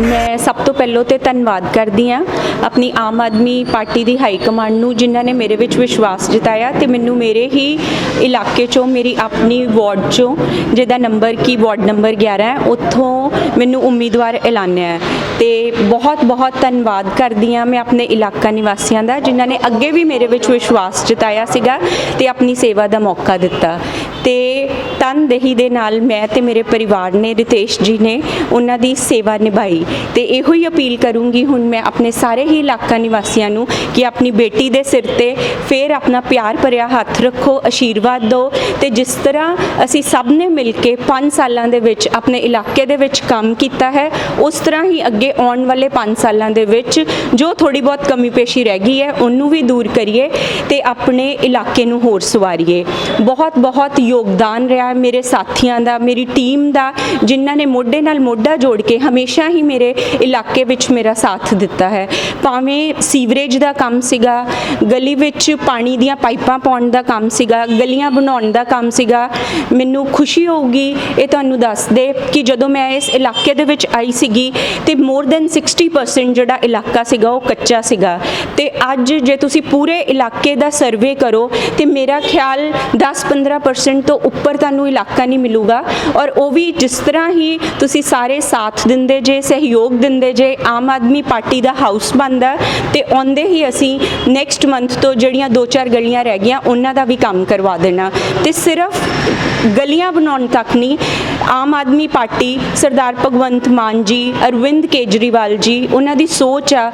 ਮੈਂ ਸਭ ਤੋਂ ਪਹਿਲਾਂ ਤੇ ਧੰਨਵਾਦ ਕਰਦੀ ਹਾਂ ਆਪਣੀ ਆਮ ਆਦਮੀ ਪਾਰਟੀ ਦੀ ਹਾਈ ਕਮਾਂਡ ਨੂੰ, ਜਿਨ੍ਹਾਂ ਨੇ ਮੇਰੇ ਵਿੱਚ ਵਿਸ਼ਵਾਸ ਜਤਾਇਆ ਤੇ ਮੈਨੂੰ ਮੇਰੇ ਹੀ ਇਲਾਕੇ ਚੋਂ, ਮੇਰੀ ਆਪਣੀ ਵਾਰਡ ਚੋਂ, ਜਿਹਦਾ ਨੰਬਰ ਕੀ ਵਾਰਡ ਨੰਬਰ 11 ਹੈ, ਉੱਥੋਂ ਮੈਨੂੰ ਉਮੀਦਵਾਰ ਐਲਾਨਿਆ ਹੈ। ਤੇ ਬਹੁਤ ਬਹੁਤ ਧੰਨਵਾਦ ਕਰਦੀ ਹਾਂ ਮੈਂ ਆਪਣੇ ਇਲਾਕਾ ਨਿਵਾਸੀਆਂ ਦਾ, ਜਿਨ੍ਹਾਂ ਨੇ ਅੱਗੇ ਵੀ ਮੇਰੇ ਵਿੱਚ ਵਿਸ਼ਵਾਸ ਜਤਾਇਆ ਸੀਗਾ ਤੇ ਆਪਣੀ ਸੇਵਾ ਦਾ ਮੌਕਾ ਦਿੱਤਾ। ਤੇ ਤਨਦੇਹੀ ਦੇ ਨਾਲ ਮੈਂ ਤੇ ਮੇਰੇ ਪਰਿਵਾਰ ਨੇ, ਰਿਤੇਸ਼ ਜੀ ਨੇ ਉਹਨਾਂ ਦੀ ਸੇਵਾ ਨਿਭਾਈ। ਤੇ ਇਹੋ ਹੀ ਅਪੀਲ ਕਰੂੰਗੀ ਹੁਣ ਮੈਂ ਆਪਣੇ ਸਾਰੇ ਹੀ ਇਲਾਕਾ ਨਿਵਾਸੀਆਂ ਨੂੰ ਕਿ ਆਪਣੀ ਬੇਟੀ ਦੇ ਸਿਰ ਤੇ ਫੇਰ ਆਪਣਾ ਪਿਆਰ ਭਰਿਆ ਹੱਥ ਰੱਖੋ ਆਸ਼ੀਰਵਾਦ ਦਿਓ ਤੇ ਜਿਸ ਤਰ੍ਹਾਂ ਅਸੀਂ ਸਭ ਨੇ ਮਿਲ ਕੇ 5 ਸਾਲਾਂ ਦੇ ਵਿੱਚ ਆਪਣੇ ਇਲਾਕੇ ਦੇ ਵਿੱਚ ਕੰਮ ਕੀਤਾ ਹੈ, ਉਸ ਤਰ੍ਹਾਂ ਹੀ ਅੱਗੇ ਆਉਣ ਵਾਲੇ 5 ਸਾਲਾਂ ਦੇ ਵਿੱਚ ਜੋ ਥੋੜੀ ਬਹੁਤ ਕਮੀ ਪੇਸ਼ੀ ਰਹਿ ਗਈ ਹੈ, ਉਹਨੂੰ ਵੀ ਦੂਰ ਕਰੀਏ ਤੇ ਆਪਣੇ ਇਲਾਕੇ ਨੂੰ ਹੋਰ ਸਵਾਰੀਏ। ਬਹੁਤ ਬਹੁਤ ਯੋਗਦਾਨ ਰਿਹਾ ਮੇਰੇ ਸਾਥੀਆਂ ਦਾ, ਮੇਰੀ ਟੀਮ ਦਾ, ਜਿਨ੍ਹਾਂ ਨੇ ਮੋਢੇ ਨਾਲ ਮੋਢਾ ਜੋੜ ਕੇ ਹਮੇਸ਼ਾ ਹੀ ਮੇਰੇ ਇਲਾਕੇ ਵਿੱਚ ਮੇਰਾ ਸਾਥ ਦਿੱਤਾ ਹੈ। ਭਾਵੇਂ ਸੀਵਰੇਜ ਦਾ ਕੰਮ ਸੀਗਾ, ਗਲੀ ਵਿੱਚ ਪਾਣੀ ਦੀਆਂ ਪਾਈਪਾਂ ਪਾਉਣ ਦਾ ਕੰਮ ਸੀਗਾ, ਗਲੀਆਂ ਬਣਾਉਣ ਦਾ ਕੰਮ ਸੀਗਾ, ਮੈਨੂੰ ਖੁਸ਼ੀ ਹੋਊਗੀ ਇਹ ਤੁਹਾਨੂੰ ਦੱਸ ਦੇ ਕਿ ਜਦੋਂ ਮੈਂ ਇਸ ਇਲਾਕੇ ਦੇ ਵਿੱਚ ਆਈ ਸੀਗੀ ਤੇ ਮੋਰ ਦੈਨ 60% ਜਿਹੜਾ ਇਲਾਕਾ ਸੀਗਾ ਉਹ ਕੱਚਾ ਸੀਗਾ। ਤੇ ਅੱਜ ਜੇ ਤੁਸੀਂ ਪੂਰੇ ਇਲਾਕੇ ਦਾ ਸਰਵੇ ਕਰੋ ਤੇ ਮੇਰਾ ਖਿਆਲ 10-15% ਤੋਂ ਉੱਪਰ ਤੁਹਾਨੂੰ ਇਲਾਕਾ ਨਹੀਂ ਮਿਲੂਗਾ ਔਰ ਉਹ ਵੀ ਜਿਸ ਤਰ੍ਹਾਂ ਹੀ ਤੁਸੀਂ ਸਾਰੇ ਸਾਥ ਦਿੰਦੇ ਜੇ, ਸਹਿਯੋਗ ਦਿੰਦੇ ਜੇ, ਆਮ ਆਦਮੀ ਪਾਰਟੀ ਦਾ ਹਾਊਸ ਬਣਦਾ ਤੇ ਆਉਂਦੇ ਹੀ ਅਸੀਂ ਨੈਕਸਟ ਮੰਥ ਤੋਂ ਜਿਹੜੀਆਂ ਦੋ ਚਾਰ ਗਲੀਆਂ ਰਹਿ ਗਈਆਂ, ਉਹਨਾਂ ਦਾ ਵੀ ਕੰਮ ਕਰਵਾ ਦੇਣਾ। ਤੇ ਸਿਰਫ ਗਲੀਆਂ ਬਣਾਉਣ ਤੱਕ ਨਹੀਂ ਆਮ ਆਦਮੀ ਪਾਰਟੀ ਸਰਦਾਰ ਭਗਵੰਤ ਮਾਨ ਜੀ, ਅਰਵਿੰਦ ਕੇਜਰੀਵਾਲ ਜੀ, ਉਹਨਾਂ ਦੀ ਸੋਚ ਆ,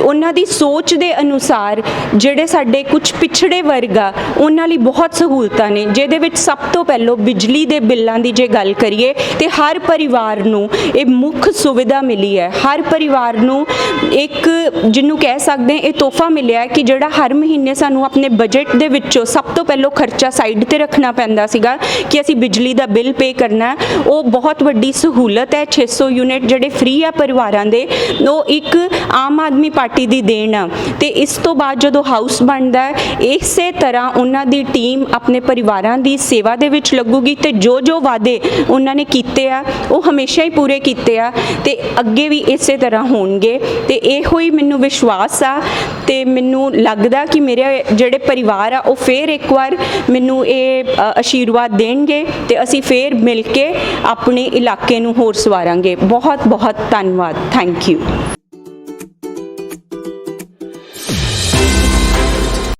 ਉਹਨਾਂ ਦੀ ਸੋਚ ਦੇ ਅਨੁਸਾਰ ਜਿਹੜੇ ਸਾਡੇ ਕੁਝ ਪਿਛੜੇ ਵਰਗ ਆ, ਉਹਨਾਂ ਲਈ ਬਹੁਤ ਸਹੂਲਤਾਂ ਨੇ, ਜਿਹਦੇ ਵਿੱਚ ਸਭ ਤੋਂ ਪਹਿਲਾਂ ਬਿਜਲੀ ਦੇ ਬਿੱਲਾਂ ਦੀ ਜੇ ਗੱਲ ਕਰੀਏ, ਤੇ ਹਰ ਪਰਿਵਾਰ ਨੂੰ ਇਹ ਮੁੱਖ ਸੁਵਿਧਾ ਮਿਲੀ ਹੈ। ਹਰ ਪਰਿਵਾਰ ਨੂੰ ਇੱਕ ਜਿਹਨੂੰ ਕਹਿ ਸਕਦੇ ਇਹ ਤੋਹਫਾ ਮਿਲਿਆ ਕਿ ਜਿਹੜਾ ਹਰ ਮਹੀਨੇ ਸਾਨੂੰ ਆਪਣੇ ਬਜਟ ਦੇ ਵਿੱਚੋਂ ਸਭ ਤੋਂ ਪਹਿਲਾਂ ਖਰਚਾ ਸਾਈਡ ਤੇ ਰੱਖਣਾ ਪੈਂਦਾ ਸੀਗਾ ਕਿ ਅਸੀਂ ਬਿਜਲੀ ਦਾ ਬਿੱਲ ਪੇ ਕਰਨਾ ਉਹ ਬਹੁਤ ਵੱਡੀ ਸਹੂਲਤ ਹੈ 600 ਯੂਨਿਟ ਜਿਹੜੇ ਫ੍ਰੀ ਆ ਪਰਿਵਾਰਾਂ ਦੇ, ਉਹ ਇੱਕ ਆਮ ਆਦਮੀ ਪਾਰਟੀ ਦੀ ਦੇਣ ਆ। ਤੇ ਇਸ ਤੋਂ ਬਾਅਦ ਜਦੋਂ ਹਾਊਸ ਬਣਦਾ ਹੈ, ਇਸੇ ਤਰ੍ਹਾਂ ਉਹਨਾਂ ਦੀ ਟੀਮ ਆਪਣੇ ਪਰਿਵਾਰਾਂ ਦੀ ਸੇਵਾ ਦੇ ਵਿੱਚ ਲੱਗੂਗੀ ਤੇ ਜੋ ਜੋ ਵਾਅਦੇ ਉਹਨਾਂ ਨੇ ਕੀਤੇ ਆ, ਉਹ ਹਮੇਸ਼ਾ ਹੀ ਪੂਰੇ ਕੀਤੇ ਆ ਤੇ ਅੱਗੇ ਵੀ ਇਸੇ ਤਰ੍ਹਾਂ ਹੋਣਗੇ। ਤੇ ਇਹੋ ਹੀ ਮੈਨੂੰ ਵਿਸ਼ਵਾਸ ਆ ਤੇ ਮੈਨੂੰ ਲੱਗਦਾ ਕਿ ਮੇਰੇ ਜਿਹੜੇ ਪਰਿਵਾਰ ਆ, ਉਹ ਫੇਰ ਇੱਕ ਵਾਰ ਮੈਨੂੰ ਇਹ ਆਸ਼ੀਰਵਾਦ ਦੇਣਗੇ ਤੇ ਅਸੀਂ ਫੇਰ ਮਿਲ ਕੇ ਆਪਣੇ ਇਲਾਕੇ ਨੂੰ ਹੋਰ ਸਵਾਰਾਂਗੇ। ਬਹੁਤ ਬਹੁਤ ਧੰਨਵਾਦ। Thank you